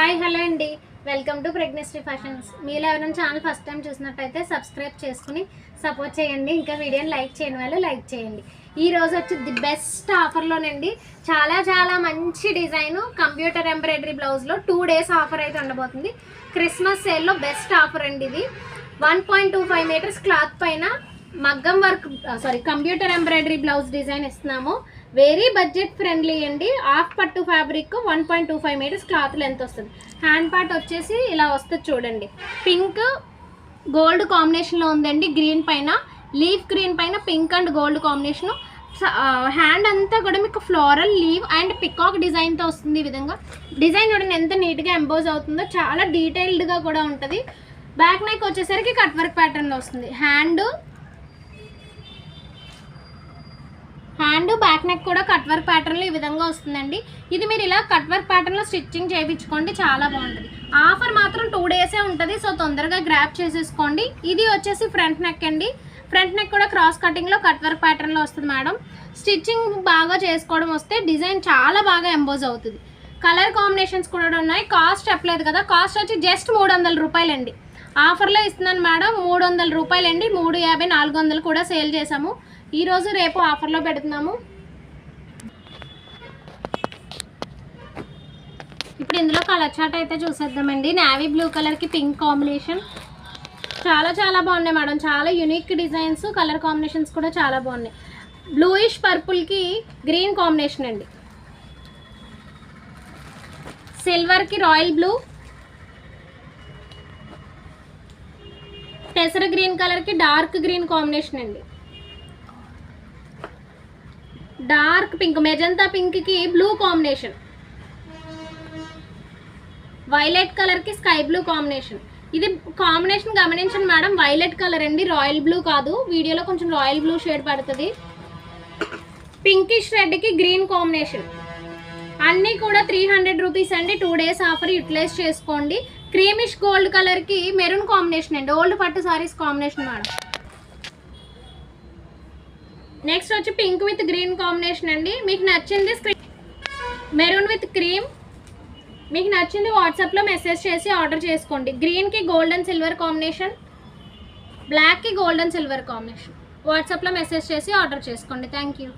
Hi hello అండి. Welcome to pregnancy fashions మీరు ఎవరైనా ఛానల్ ఫస్ట్ టైం చూసినట్టయితే సబ్స్క్రైబ్ చేసుకుని సపోర్ట్ చేయండి. ఇంకా వీడియోని లైక్ చేయని వాళ్ళు లైక్ చేయండి. ఈ రోజు వచ్చి ది బెస్ట్ ఆఫర్లోనండి చాలా చాలా మంచి డిజైన్ కంప్యూటర్ ఎంబ్రాయిడరీ బ్లౌజ్లో టూ డేస్ ఆఫర్ అయితే ఉండబోతుంది. క్రిస్మస్ సేల్లో బెస్ట్ ఆఫర్ అండి ఇది. One point two five meters cloth పైన మగ్గం work sari computer embroidery blouse design ఇస్తున్నాము. వెరీ బడ్జెట్ ఫ్రెండ్లీ అండి. హాఫ్ పట్టు fabric one point two five meters cloth length వస్తుంది. హ్యాండ్ పార్ట్ వచ్చేసి ఇలా వస్తుంది చూడండి. పింక్ గోల్డ్ కాంబినేషన్లో ఉందండి. గ్రీన్ పైన లీఫ్ గ్రీన్ పైన pink and gold combination hand అంతా కూడా మీకు ఫ్లోరల్ లీవ్ అండ్ పికాక్ డిజైన్తో వస్తుంది ఈ విధంగా. డిజైన్ చూడండి ఎంత నీట్గా ఎంబోజ్ అవుతుందో. చాలా డీటెయిల్డ్గా కూడా ఉంటుంది. బ్యాక్ నెక్ వచ్చేసరికి కట్ వర్క్ ప్యాటర్న్లో వస్తుంది. హ్యాండ్ అండ్ బ్యాక్ నెక్ కూడా కట్ వర్క్ ప్యాటర్న్లో ఈ విధంగా వస్తుందండి. ఇది మీరు ఇలా కట్ వర్క్ ప్యాటర్న్లో స్టిచ్చింగ్ చేయించుకోండి చాలా బాగుంటుంది. ఆఫర్ మాత్రం టూ డేసే ఉంటుంది సో తొందరగా గ్రాప్ చేసేసుకోండి. ఇది వచ్చేసి ఫ్రంట్ నెక్ అండి. ఫ్రంట్ నెక్ కూడా క్రాస్ కటింగ్లో కట్ వర్క్ ప్యాటర్న్లో వస్తుంది మేడం స్టిచ్చింగ్ బాగా చేసుకోవడం వస్తే డిజైన్ చాలా బాగా ఎంబోజ్ అవుతుంది. కలర్ కాంబినేషన్స్ కూడా ఉన్నాయి. కాస్ట్ చెప్పలేదు కదా కాస్ట్ వచ్చి జస్ట్ మూడు వందల రూపాయలండి. ఆఫర్లో ఇస్తున్నాను మేడం మూడు వందల రూపాయలండి. మూడు యాభై నాలుగు వందలు కూడా సేల్ చేసాము ఈరోజు రేపు ఆఫర్లో పెడుతున్నాము. ఇప్పుడు ఇందులో కలర్ అయితే చూసేద్దామండి. నావీ బ్లూ కలర్కి పింక్ కాంబినేషన్ చాలా చాలా బాగున్నాయి మేడం. చాలా యునిక్ డిజైన్స్ కలర్ కాంబినేషన్స్ కూడా చాలా బాగున్నాయి. బ్లూయిష్ పర్పుల్కి గ్రీన్ కాంబినేషన్ అండి. సిల్వర్కి రాయల్ బ్లూ పెసర గ్రీన్ కలర్కి డార్క్ గ్రీన్ కాంబినేషన్ అండి. డార్క్ పింక్ మెజంతా పింక్కి బ్లూ కాంబినేషన్. వైలెట్ కలర్కి స్కై బ్లూ కాంబినేషన్. ఇది కాంబినేషన్ గమనించండి మేడం వైలెట్ కలర్ అండి రాయల్ బ్లూ కాదు. వీడియోలో కొంచెం రాయల్ బ్లూ షేడ్ పడుతుంది. పింకిష్ రెడ్కి గ్రీన్ కాంబినేషన్. అన్నీ కూడా త్రీ హండ్రెడ్ రూపీస్ అండి టూ డేస్ ఆఫర్ యూటిలైజ్ చేసుకోండి. క్రీమిష్ గోల్డ్ కలర్కి మెరూన్ కాంబినేషన్ అండి ఓల్డ్ పట్టు సారీస్ కాంబినేషన్ మేడం. నెక్స్ట్ వచ్చి పింక్ విత్ గ్రీన్ కాంబినేషన్ అండి. మీకు నచ్చింది స్క్రీన్ మెరూన్ విత్ క్రీమ్ మీకు నచ్చింది వాట్సాప్లో మెసేజ్ చేసి ఆర్డర్ చేసుకోండి. గ్రీన్కి గోల్డ్ అండ్ సిల్వర్ కాంబినేషన్ బ్లాక్కి గోల్డ్ అండ్ సిల్వర్ కాంబినేషన్ వాట్సాప్లో మెసేజ్ చేసి ఆర్డర్ చేసుకోండి. Thank you